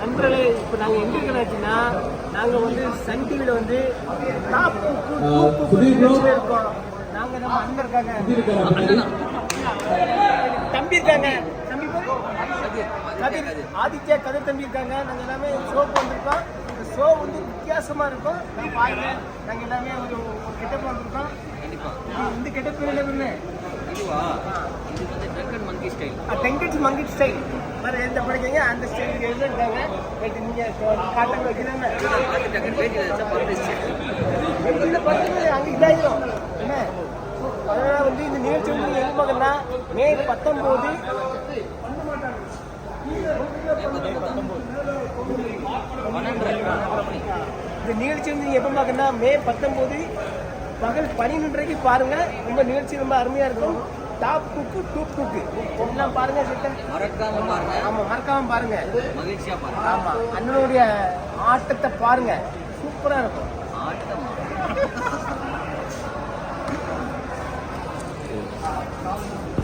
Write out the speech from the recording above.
நண்பர்களே இப்போ நாங்கள் எங்கே இருக்கிறாச்சுன்னா நாங்கள் வந்து சன் டிவியில் வந்து டாப் இருக்கோம். நாங்கள் நம்ம அண்ணன் இருக்காங்க தம்பி இருக்காங்க. தம்பி கதிர். ஆதித்யா கதிர் தம்பி இருக்காங்க. நாங்கள் எல்லாமே ஷோக்கு வந்திருக்கோம் இந்த ஷோ வந்து வித்தியாசமாக இருக்கும். நான் பாருங்கள் நாங்கள் எல்லாமே ஒரு கெட்டப் வந்திருக்கோம் இந்த கெட்டப் எல்லாமே இதுவா? இது மங்கட் ஸ்டைல் வேறு எந்த படிக்கீங்க அந்த ஸ்டைலுக்கு எழுதிருக்காங்க பட் நீங்கள் காட்டாங்க வைக்கிறாங்க இந்த டக்கன் அங்கே இதாகிடும் என்ன அதனால் வந்து இந்த நிகழ்ச்சி வந்து நீங்கள் எங்கே பார்க்கலாம் மே பத்தொம்போது இந்த நிகழ்ச்சி வந்து நீங்கள் எப்போ பார்க்கணும்னா மே பத்தொம்போது பகல் பன்னிரெண்டரைக்கு பாருங்கள் ரொம்ப நிகழ்ச்சி ரொம்ப அருமையாக இருக்கும் டாப் குக்கு டூப் குக்கு எல்லாம் பாருங்க சித்தர் மறக்காம பாருங்க. ஆமா மறக்காம பாருங்க. மகிழ்ச்சியா பாருங்க. ஆமா அண்ணனுடைய ஆட்டத்தை பாருங்க. சூப்பரா இருக்கும். ஆட்டம்? Thank